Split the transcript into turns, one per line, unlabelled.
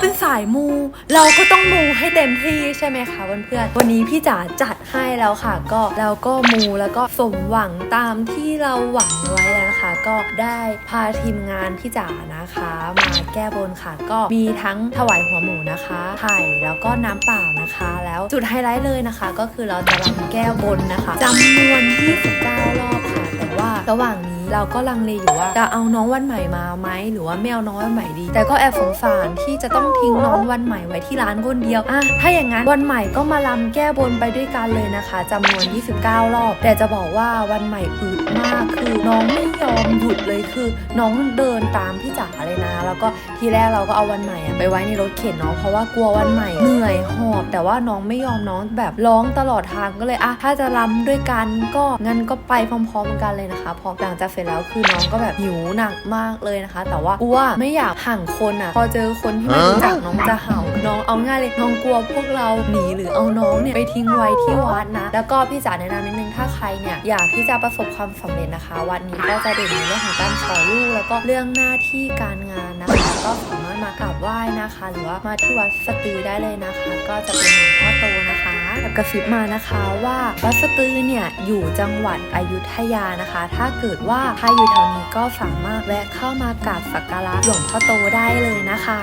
เป็นสายมู เราก็ต้องมูให้เต็มที่ใช่ไหมคะเพื่อนๆวันนี้พี่จ๋าจัดให้แล้วค่ะ ก็แล้วก็มูแล้วก็สมหวังตามที่เราหวังไว้แล้วนะคะ ก็ได้พาทีมงานพี่จ๋านะคะ มาแก้บนค่ะ ก็มีทั้งถวายหัวหมูนะคะไข่แล้วก็น้ำเปล่านะคะ แล้วจุดไฮไลท์เลยนะคะ ก็คือเราจะรำแก้บนนะคะจำนวน29รอบค่ะแต่ว่าระหว่างนี้ เราก็ลังเลอยู่ว่าจะเอาน้องวันใหม่มาไหมหรือว่าไม่เอาน้องวันใหม่ดี แต่ก็แอบสงสารที่จะต้องทิ้งน้องวันใหม่ไว้ที่ร้านคนเดียวอะถ้าอย่างนั้นวันใหม่ก็มาลำแก้บนไปด้วยกันเลยนะคะจำนวน 29 รอบ แต่จะบอกว่าวันใหม่อึดมากคือน้องไม่ยอมหยุดเลยคือ น้องเดินตามพี่จ๋าเลยนะ แล้วก็ทีแรกเราก็เอาวันใหม่ไปไว้ในรถเข็นเนาะเพราะว่ากลัววันใหม่เหนื่อยหอบ แต่ว่าน้องไม่ยอมน้องแบบร้องตลอดทางก็เลยอะถ้าจะรำด้วยกันก็งั้นก็ไปพร้อม ๆ กันเลยนะคะพอหลังจากเสร็จแล้วคือน้องก็แบบหิวหนักมากเลยนะคะ แต่ว่ากลัวไม่อยากห่างคนอะ พอเจอคนที่ไม่รู้จักน้องจะเห่า น้องเอาง่ายเลยน้องกลัวพวกเราหนีหรือเอาน้องเนี่ยไปทิ้งไว้ที่วัดนะ แล้วก็พี่จ๋าแนะนำนิดนึงถ้าใครเนี่ยอยากที่จะประสบความสำเร็จนะคะ วันนี้ก็จะเด่นในเรื่องของการขอลูกแล้วก็เรื่องหน้าที่การงานนะคะ ก็สามารถมากราบไหว้นะคะ หรือว่ามาที่วัดสตือได้เลยนะคะ ก็จะเป็นหลวงพ่อโตนะคะ กระซิบมานะคะว่าวัดสตือเนี่ยอยู่จังหวัดอยุธยานะคะ ถ้าเกิดว่าใครอยู่แถวนี้ก็สามารถแวะเข้ามากราบสักการะหลวงพ่อโตได้เลยนะคะ